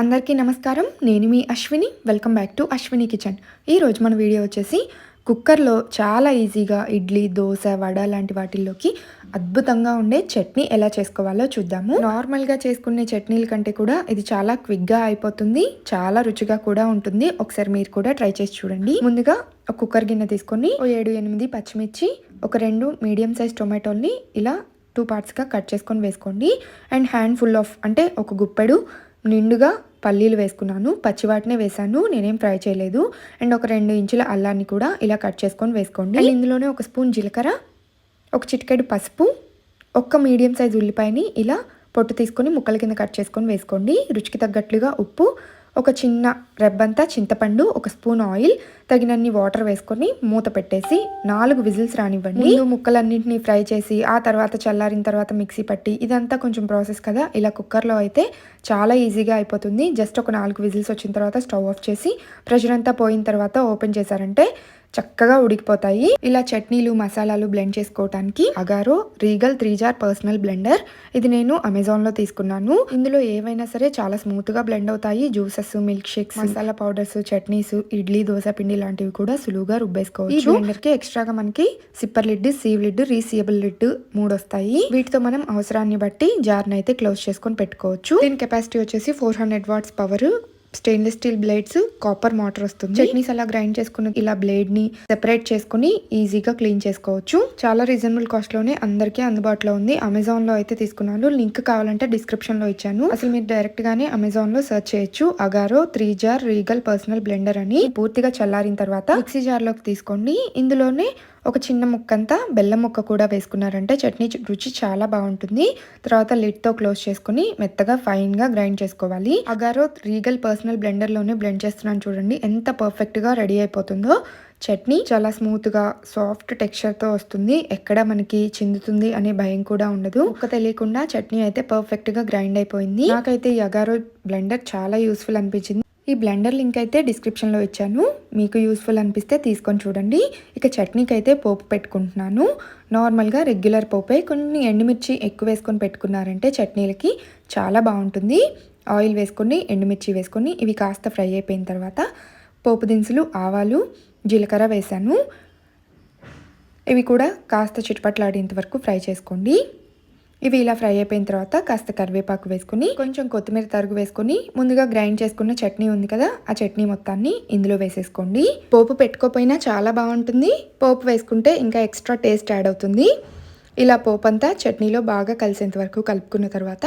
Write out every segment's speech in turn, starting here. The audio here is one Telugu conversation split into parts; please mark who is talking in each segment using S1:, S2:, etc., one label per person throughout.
S1: అందరికీ నమస్కారం. నేను మీ Ashwini. Welcome back to Ashwini kitchen ఈరోజు మన వీడియో వచ్చేసి కుక్కర్లో చాలా ఈజీగా ఇడ్లీ దోశ వడ లాంటి వాటిల్లోకి అద్భుతంగా ఉండే చట్నీ ఎలా చేసుకోవాలో చూద్దాము. నార్మల్గా చేసుకునే చట్నీల కంటే కూడా ఇది చాలా క్విక్గా అయిపోతుంది. చాలా రుచిగా కూడా ఉంటుంది. ఒకసారి మీరు కూడా ట్రై చేసి చూడండి. ముందుగా ఒక కుక్కర్ గిన్నె తీసుకొని ఓ ఏడు ఎనిమిది పచ్చిమిర్చి ఒక రెండు మీడియం సైజ్ టొమాటోల్ని ఇలా టూ పార్ట్స్గా కట్ చేసుకొని వేసుకోండి. అండ్ హ్యాండ్ ఫుల్ ఆఫ్ అంటే ఒక గుప్పెడు నిండుగా పల్లీలు వేసుకున్నాను పచ్చివాటినే వేసాను నేనేం ఫ్రై చేయలేదు. అండ్ ఒక రెండు ఇంచుల అల్లాన్ని కూడా ఇలా కట్ చేసుకొని వేసుకోండి. ఇందులోనే ఒక స్పూన్ జీలకర్ర ఒక చిటికెడు పసుపు ఒక్క మీడియం సైజ్ ఉల్లిపాయని ఇలా పొట్టు తీసుకొని ముక్కల కింద కట్ చేసుకొని వేసుకోండి. రుచికి తగ్గట్లుగా ఉప్పు ఒక చిన్న రెబ్బంతా చింతపండు ఒక స్పూన్ ఆయిల్ తగినన్ని వాటర్ వేసుకొని మూత పెట్టేసి నాలుగు విజిల్స్ రానివ్వండి. ముందు ముక్కలన్నింటినీ ఫ్రై చేసి ఆ తర్వాత చల్లారిన తర్వాత మిక్సీ పట్టి ఇదంతా కొంచెం ప్రాసెస్ కదా ఇలా కుక్కర్లో అయితే చాలా ఈజీగా అయిపోతుంది. జస్ట్ ఒక నాలుగు విజిల్స్ వచ్చిన తర్వాత స్టవ్ ఆఫ్ చేసి ప్రెషర్ అంతా పోయిన తర్వాత ఓపెన్ చేశారంటే చక్కగా ఉడికిపోతాయి. ఇలా చట్నీలు మసాలాలు బ్లెండ్ చేసుకోవటానికి Agaro Regal three jar personal blender ఇది నేను అమెజాన్లో తీసుకున్నాను. ఇందులో ఏవైనా సరే చాలా స్మూత్గా బ్లెండ్ అవుతాయి. Juices milkshakes masala powders chutneys idli dosa పిండి లాంటివి కూడా సులువుగా రుబ్బేసుకోవచ్చు. ఈ బ్లెండర్కి ఎక్స్ట్రాగా మనకి sipper lid sieve lid resealable lid మూడు వస్తాయి. వీటితో మనం అవసరాన్ని బట్టి జార్ని అయితే క్లోజ్ చేసుకొని పెట్టుకోవచ్చు. దీని కెపాసిటీ వచ్చేసి four hundred watts power stainless steel blades copper motor వస్తుంది. చట్నీస్ అలా గ్రైండ్ చేసుకుని ఇలా బ్లేడ్ని సెపరేట్ చేసుకుని ఈజీగా క్లీన్ చేసుకోవచ్చు. చాలా రీజనబుల్ కాస్ట్లోనే అందరికీ అందుబాటులో ఉంది. అమెజాన్లో అయితే తీసుకున్నాను. లింక్ కావాలంటే డిస్క్రిప్షన్లో ఇచ్చాను. అసలు మీరు డైరెక్ట్ గానే అమెజాన్లో సెర్చ్ చేయొచ్చు. Agaro three jar Regal personal blender అని. పూర్తిగా చల్లారిన తర్వాత మిక్సీ జార్లోకి తీసుకోండి. ఇందులోనే ఒక చిన్న ముక్కంతా బెల్లం ముక్క కూడా వేసుకున్నారంటే చట్నీ రుచి చాలా బాగుంటుంది. తర్వాత లిడ్తో క్లోజ్ చేసుకుని మెత్తగా ఫైన్గా గ్రైండ్ చేసుకోవాలి. అగారో రీగల్ పర్సనల్ బ్లెండర్లోనే బ్లెండ్ చేస్తున్నాను చూడండి. ఎంత పర్ఫెక్ట్గా రెడీ అయిపోతుందో. చట్నీ చాలా స్మూత్గా సాఫ్ట్ టెక్స్చర్తో వస్తుంది. ఎక్కడ మనకి చిందుతుంది అనే భయం కూడా ఉండదు. ఒక తెలియకుండా చట్నీ అయితే పర్ఫెక్ట్గా గ్రైండ్ అయిపోయింది. నాకైతే ఈ అగారో బ్లెండర్ చాలా యూస్ఫుల్ అనిపించింది. ఈ బ్లెండర్ లింక్ అయితే డిస్క్రిప్షన్లో ఇచ్చాను. మీకు యూస్ఫుల్ అనిపిస్తే తీసుకొని చూడండి. ఇక చట్నీకి అయితే పోపు పెట్టుకుంటున్నాను. నార్మల్గా రెగ్యులర్ పోపే కొన్ని ఎండుమిర్చి ఎక్కువ వేసుకొని పెట్టుకున్నారంటే చట్నీలకి చాలా బాగుంటుంది. ఆయిల్ వేసుకొని ఎండుమిర్చి వేసుకొని ఇవి కాస్త ఫ్రై అయిపోయిన తర్వాత పోపు దినుసులు ఆవాలు జీలకర్ర వేసాను. ఇవి కూడా కాస్త చిటపట్లాడేంత వరకు ఫ్రై చేసుకోండి. ఇవి ఇలా ఫ్రై అయిపోయిన తర్వాత కాస్త కరివేపాకు వేసుకుని కొంచెం కొత్తిమీర తరుగు వేసుకుని ముందుగా గ్రైండ్ చేసుకున్న చట్నీ ఉంది కదా ఆ చట్నీ మొత్తాన్ని ఇందులో వేసేసుకోండి. పోపు పెట్టుకోపోయినా చాలా బాగుంటుంది. పోపు వేసుకుంటే ఇంకా ఎక్స్ట్రా టేస్ట్ యాడ్ అవుతుంది. ఇలా పోపు అంతా చట్నీలో బాగా కలిసేంత వరకు కలుపుకున్న తర్వాత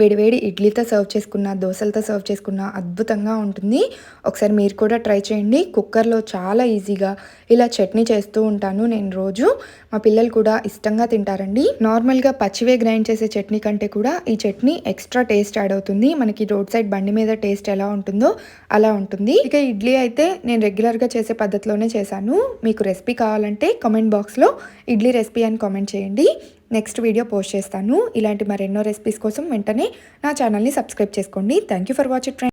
S1: వేడివేడి ఇడ్లీతో సర్వ్ చేసుకున్న దోశలతో సర్వ్ చేసుకున్న అద్భుతంగా ఉంటుంది. ఒకసారి మీరు కూడా ట్రై చేయండి. కుక్కర్లో చాలా ఈజీగా ఇలా చట్నీ చేస్తూ ఉంటాను నేను రోజు. మా పిల్లలు కూడా ఇష్టంగా తింటారండి. నార్మల్గా పచ్చివే గ్రైండ్ చేసే చట్నీ కంటే కూడా ఈ చట్నీ ఎక్స్ట్రా టేస్ట్ యాడ్ అవుతుంది. మనకి రోడ్ సైడ్ బండి మీద టేస్ట్ ఎలా ఉంటుందో అలా ఉంటుంది. ఇక ఇడ్లీ అయితే నేను రెగ్యులర్గా చేసే పద్ధతిలోనే చేశాను. మీకు రెసిపీ కావాలంటే కామెంట్ బాక్స్లో ఇడ్లీ రెసిపీ అని కామెంట్ చేయండి. నెక్స్ట్ వీడియో పోస్ట్ చేస్తాను. ఇలాంటి మరెన్నో రెసిపీస్ కోసం వెంటనే నా ఛానల్ని సబ్స్క్రైబ్ చేసుకోండి. Thank you for watching friend